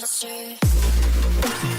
the street.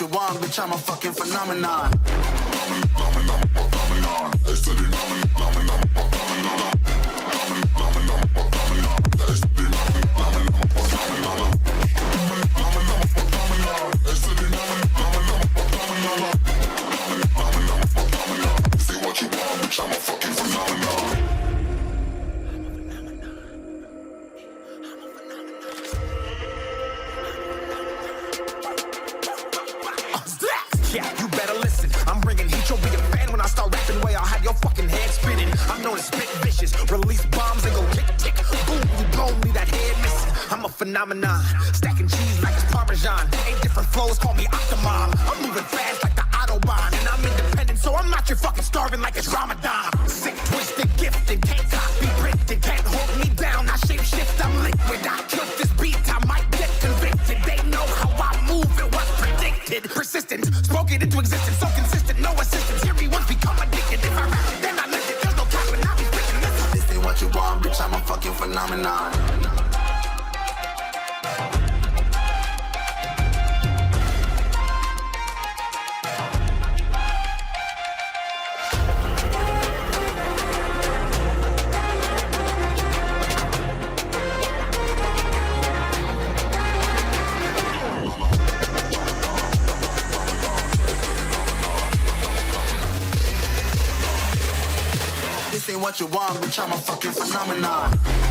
what you want, bitch. I'm a fucking phenomenon. I'm a phenomenon. Stacking cheese like it's Parmesan. Eight different flows, call me Octomom. I'm moving fast like the Autobahn. And I'm independent, so I'm not your fucking starving like it's Ramadan. Sick, twisted, gifted. Can't copy, printed. Can't hold me down. I shape shift, I'm liquid. I killed this beat. I might get convicted. They know how I move. It was predicted. Persistent, spoke it into existence. So what you want, bitch, I'm a fucking phenomenon.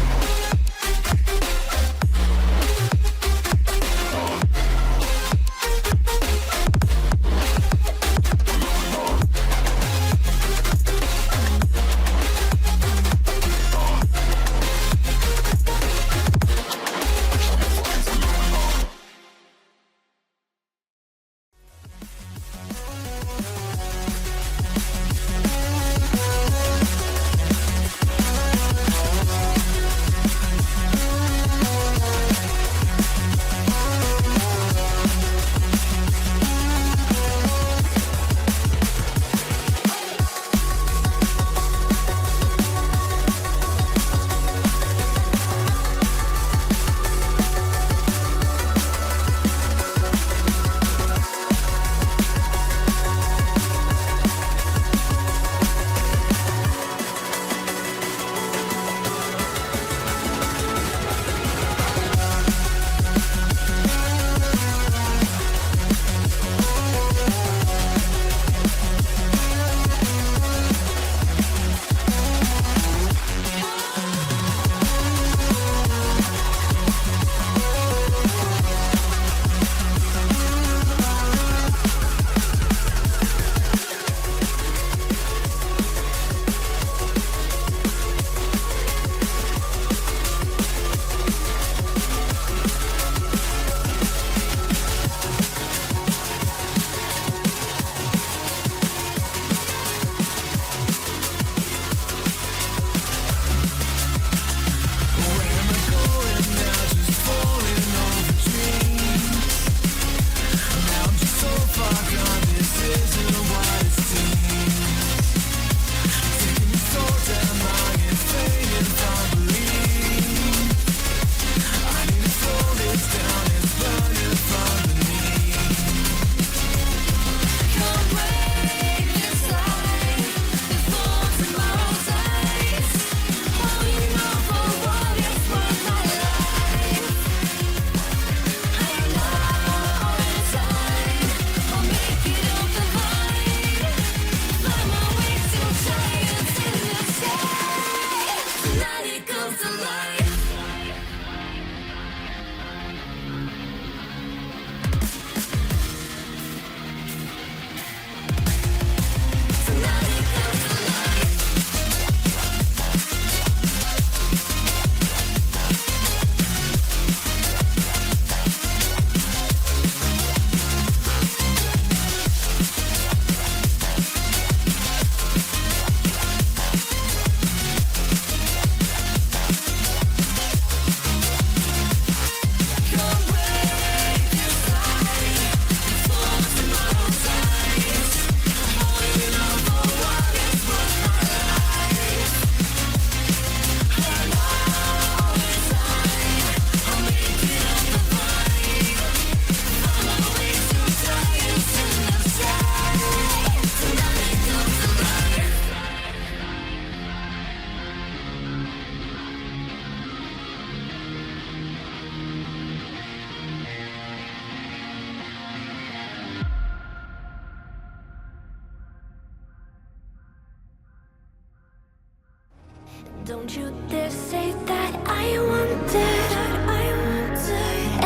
Don't you dare say that I wanted, I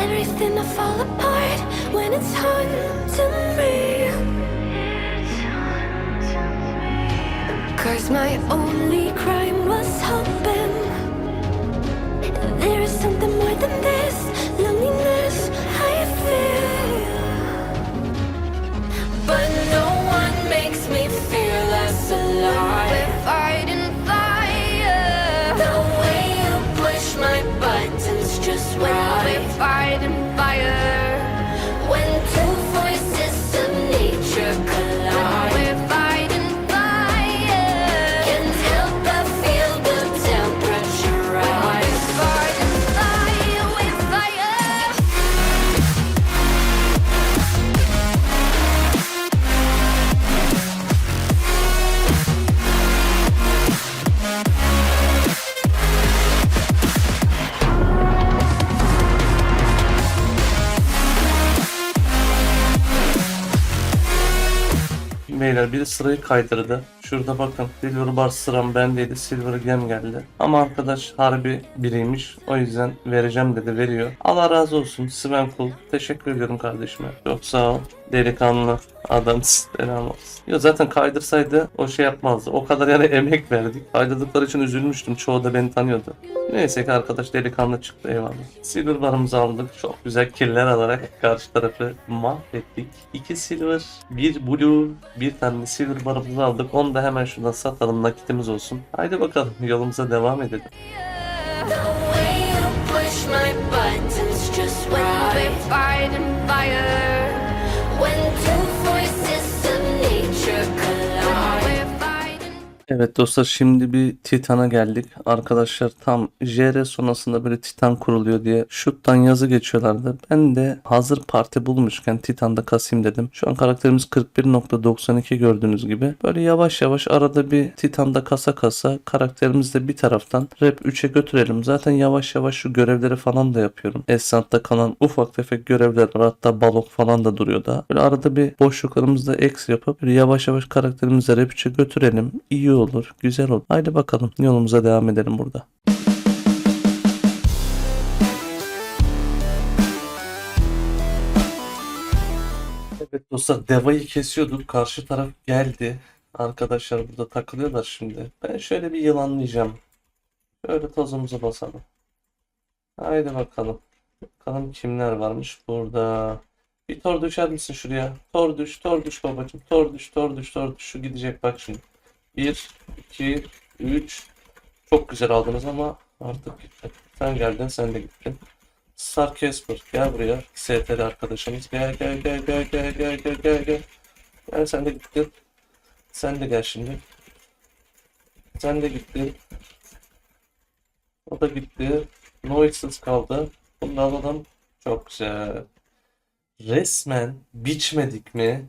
everything to fall apart when it's haunting me. Cause my only crime was hoping there is something more than this Beyler biri sırayı kaydırdı. Şurada bakın Silver Bar sıram bendeydi. Silver Gem geldi. Ama arkadaş harbi biriymiş. O yüzden vereceğim dedi veriyor. Allah razı olsun. Sven Kul. Teşekkür ediyorum kardeşime. Çok sağ ol. Delikanlı adam selam olsun. Ya zaten kaydırsaydı o şey yapmazdı. O kadar yani emek verdik. Kaydırdıkları için üzülmüştüm. Çoğu da beni tanıyordu. Neyse ki arkadaş delikanlı çıktı eyvallah. Silver barımızı aldık. Çok güzel killer alarak karşı tarafı mahvettik. 2 silver, 1 blue, bir tane silver barımızı aldık. Onu da hemen şuradan satalım nakitimiz olsun. Haydi bakalım yolumuza devam edelim. The way you push my buttons just right. We're fighting fire. Evet dostlar şimdi bir Titan'a geldik. Arkadaşlar tam JR sonrasında böyle Titan kuruluyor diye şuttan yazı geçiyorlardı. Ben de hazır parti bulmuşken Titan'da kasayım dedim. Şu an karakterimiz 41.92 gördüğünüz gibi. Böyle yavaş yavaş arada bir Titan'da kasa kasa karakterimizi de bir taraftan rap 3'e götürelim. Zaten yavaş yavaş şu görevleri falan da yapıyorum. Esant'ta kalan ufak tefek görevler var. Hatta balok falan da duruyor da. Böyle arada bir boşluklarımızda X yapıp böyle yavaş yavaş karakterimizi rap 3'e götürelim. İyi olur, güzel olur. Haydi bakalım yolumuza devam edelim burada. Evet dostlar Deva'yı kesiyorduk. Karşı taraf geldi. Arkadaşlar burada takılıyorlar şimdi. Ben şöyle bir yılanlayacağım. Şöyle tozumuzu basalım. Haydi bakalım. Bakalım kimler varmış burada. Bir tor düşer misin şuraya? Tor düş, tor düş babacım. Tor düş, tor düş, tor düş. Şu gidecek bak şimdi. 1, 2, 3. Çok güzel aldınız ama artık. Sen geldin, sen de gittin. Star gel buraya. STR arkadaşımız. Gel gel gel gel gel gel gel gel gel. Gel sen de gittin. Sen de gel şimdi. Sen de gittin. O da gitti. Noises kaldı. Bunu alalım. Çok güzel. Resmen biçmedik mi?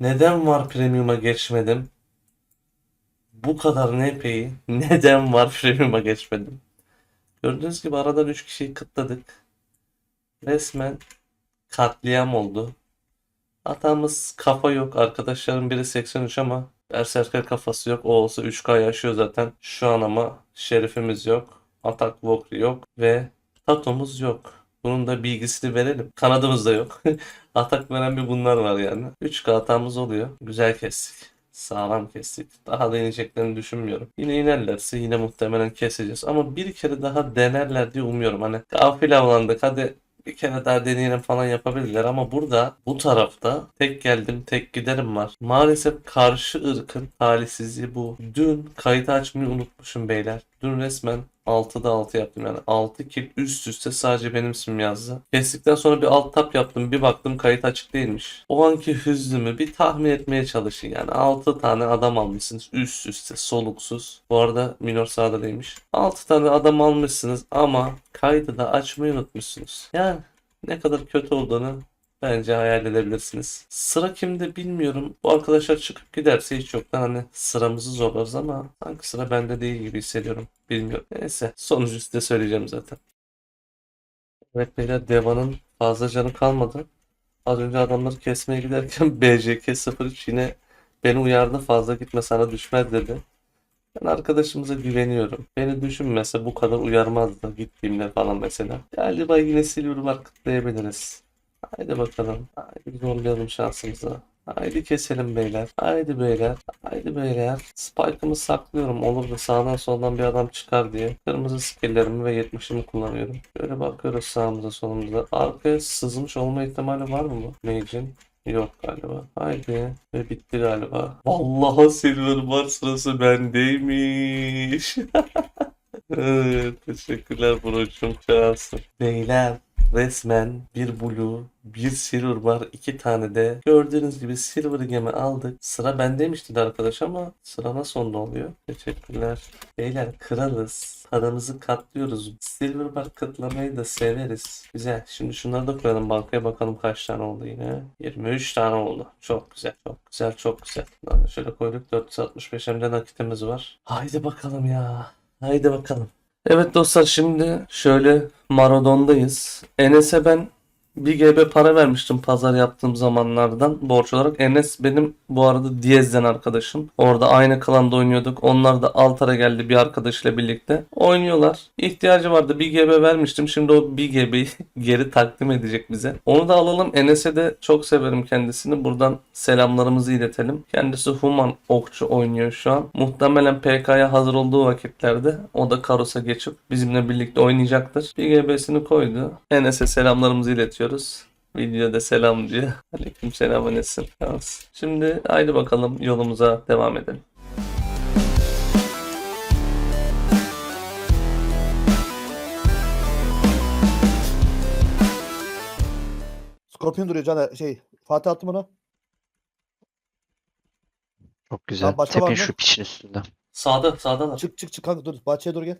Neden var premium'a geçmedim? Bu kadar NP'yi neden var premium'a geçmedim? Gördüğünüz gibi aradan 3 kişiyi kıtladık. Resmen katliam oldu. Hatamız kafa yok. Arkadaşların biri 83 ama Berserker kafası yok. O olsa 3K yaşıyor zaten. Şu an ama şerifimiz yok. Atak Walker yok ve Tato'muz yok. Bunun da bilgisini verelim. Kanadımız da yok. Atak veren bir bunlar var yani. 3K hatamız oluyor. Güzel kestik. Sağlam kestik. Daha da ineceklerini düşünmüyorum. Yine inerlerse yine muhtemelen keseceğiz. Ama bir kere daha denerler diye umuyorum. Hani gafil avlandık hadi bir kere daha deneyelim falan yapabilirler ama burada bu tarafta tek geldim tek giderim var. Maalesef karşı ırkın talihsizliği bu. Dün kaydı açmayı unutmuşum beyler. Dün resmen 6'da 6 yaptım yani 6 kill üst üste sadece benim ismim yazdı. Kestikten sonra bir alt tap yaptım bir baktım kayıt açık değilmiş. O anki hüznümü bir tahmin etmeye çalışın yani 6 tane adam almışsınız üst üste soluksuz. Bu arada minor sağda değilmiş. 6 tane adam almışsınız ama kaydı da açmayı unutmuşsunuz. Yani ne kadar kötü olduğunu Bence hayal edebilirsiniz. Sıra kimde bilmiyorum. Bu arkadaşlar çıkıp giderse hiç yoktan hani sıramızı zorlarız ama sanki sıra bende değil gibi hissediyorum. Bilmiyorum. Neyse sonucu size söyleyeceğim zaten. Evet beyler Deva'nın fazla canı kalmadı. Az önce adamları kesmeye giderken BJK 03 yine beni uyardı fazla gitme sana düşmez dedi. Ben arkadaşımıza güveniyorum. Beni düşünmese bu kadar uyarmazdı gittiğimde falan mesela. Galiba yine Silverbar kutlayabiliriz. Haydi bakalım. Haydi zorlayalım şansımızı. Haydi keselim beyler. Haydi beyler. Haydi beyler. Spike'ımı saklıyorum. Olur da sağdan soldan bir adam çıkar diye. Kırmızı skilllerimi ve 70'imi kullanıyorum. Böyle bakıyoruz sağımıza solumuza. Arkaya sızmış olma ihtimali var mı bu Mage'in? Yok galiba. Haydi. Ve bitti galiba. Vallahi Silverbar sırası bendeymiş. Evet, teşekkürler broşum şahsım. Beyler resmen bir blue, bir silver var, iki tane de. Gördüğünüz gibi silver gemi aldık. Sıra bendeymiş dedi arkadaş ama sıra nasıl onda oluyor? Teşekkürler. Beyler kralız. Paramızı katlıyoruz. Silver bar katlamayı da severiz. Güzel. Şimdi şunları da koyalım bankaya bakalım kaç tane oldu yine. 23 tane oldu. Çok güzel. Çok güzel. Çok güzel. Şöyle koyduk 465 hem de nakitimiz var. Haydi bakalım ya. Haydi bakalım. Evet dostlar şimdi şöyle Maradon'dayız. Enes'e ben 1 GB para vermiştim pazar yaptığım zamanlardan borç olarak. Enes benim bu arada Diyez'den arkadaşım. Orada aynı klanda oynuyorduk. Onlar da Altar'a geldi bir arkadaşıyla birlikte. Oynuyorlar. İhtiyacı vardı. 1 GB vermiştim. Şimdi o 1 GB'yi geri takdim edecek bize. Onu da alalım. Enes'e de çok severim kendisini. Buradan selamlarımızı iletelim. Kendisi Human okçu oynuyor şu an. Muhtemelen PK'ya hazır olduğu vakitlerde o da Karos'a geçip bizimle birlikte oynayacaktır. 1 GB'sini koydu. Enes'e selamlarımızı iletiyoruz. Videoda selam diyor. Aleyküm selam Enes'im. Yalnız. Şimdi haydi bakalım yolumuza devam edelim. Scorpion duruyor Caner. Şey Fatih attım onu. Çok güzel. başka var Tepin mı? şu piçin üstünde. Sağda, sağdalar. Çık çık çık kanka dur. Bahçeye doğru gel.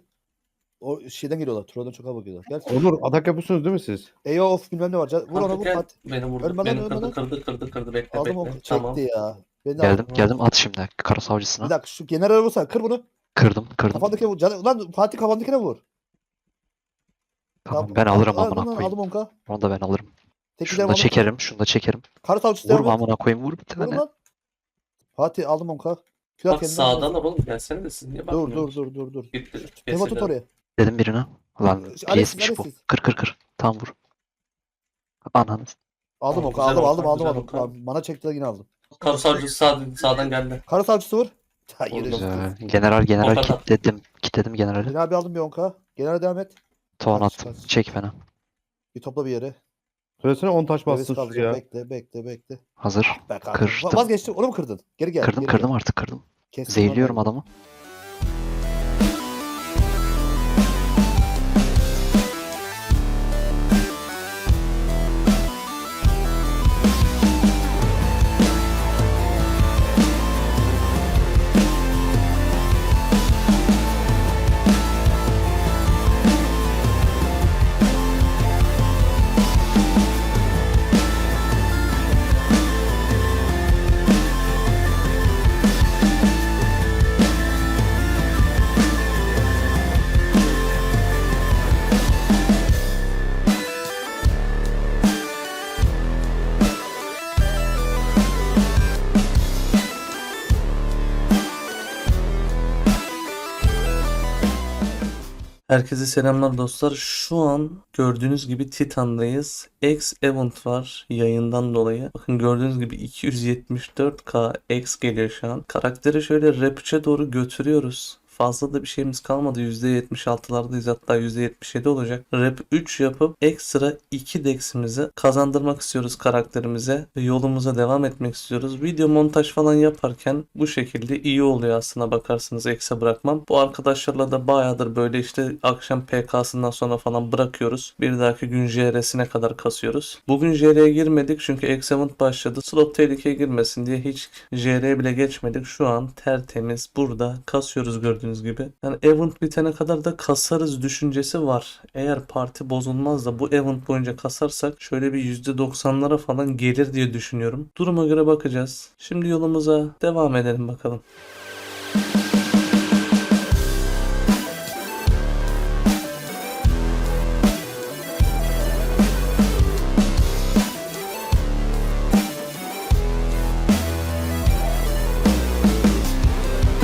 O şeyden geliyorlar. Troll'dan çok hava bakıyorlar. Gel. Onur atak yapıyorsunuz değil mi siz? Eyo of bilmem ne var. Can- Vur ona vur gel. Fatih. Beni vurdu. Ölme lan, Beni ölme kırdı, kırdı, kırdı, kırdı. Bekle, Aldım bekle. o çekti Tamam. ya. Beni de Geldim aldı. geldim at şimdi. Karo savcısına. Bir dakika şu generale vursan kır bunu. Kırdım kırdım. Kafandakine vur. Caner, lan Fatih kafandakine vur. Tamam ben alırım Al, amına al, koyayım. Aldım onka. Onu da ben alırım. Şunu da çekerim. Şunu da çekerim. Karı savcısı devam Vurma et. amına koyayım vur bir Vur tane. lan. Fatih aldım onka. Kül at Bak kendine. sağdan da oğlum gelsene de siz niye Dur bakmıyorsunuz? dur dur dur dur. Gitti. Memo tut Kesildi. oraya. Dedim birine. Lan PS'miş bu. Alex'siz. Kır kır kır. Tam vur. Ananı. Aldım güzel Aldım aldım aldım güzel aldım. Bana çektiler yine aldım. Kar savcısı sağ, sağdan geldi. Karı savcısı vur. Ha, yürü. Oldu. Güzel. General general Onka da. kitledim. Kitledim generali. Yine abi aldım bir onka. Generale devam et. Kaç, attım. kaç. Çek beni. Bir topla bir yere. Söylesene 10 taş Nefes bassın kalacak. şuraya. Bekle bekle bekle. Hazır. Be kanka. Kırdım. Vazgeçtim. Onu mu kırdın? Geri gel. Kırdım geri kırdım gel. artık kırdım. Kestim Zehirliyorum lan. adamı. Herkese selamlar dostlar. Şu an gördüğünüz gibi Titan'dayız. X Event var yayından dolayı. Bakın gördüğünüz gibi 274k X geliyor şu an. Karakteri şöyle rap 3'e doğru götürüyoruz. Fazla da bir şeyimiz kalmadı. %76'lardayız hatta %77 olacak. Rap 3 yapıp ekstra 2 dex'imizi kazandırmak istiyoruz karakterimize. Ve yolumuza devam etmek istiyoruz. Video montaj falan yaparken bu şekilde iyi oluyor aslına bakarsınız ekse bırakmam. Bu arkadaşlarla da bayağıdır böyle işte akşam PK'sından sonra falan bırakıyoruz. Bir dahaki gün JR'sine kadar kasıyoruz. Bugün JR'ye girmedik çünkü X-Event başladı. Slot tehlikeye girmesin diye hiç JR'ye bile geçmedik. Şu an tertemiz burada kasıyoruz gördüğünüz gibi. Yani event bitene kadar da kasarız düşüncesi var. Eğer parti bozulmaz da bu event boyunca kasarsak şöyle bir %90'lara falan gelir diye düşünüyorum. Duruma göre bakacağız. Şimdi yolumuza devam edelim bakalım.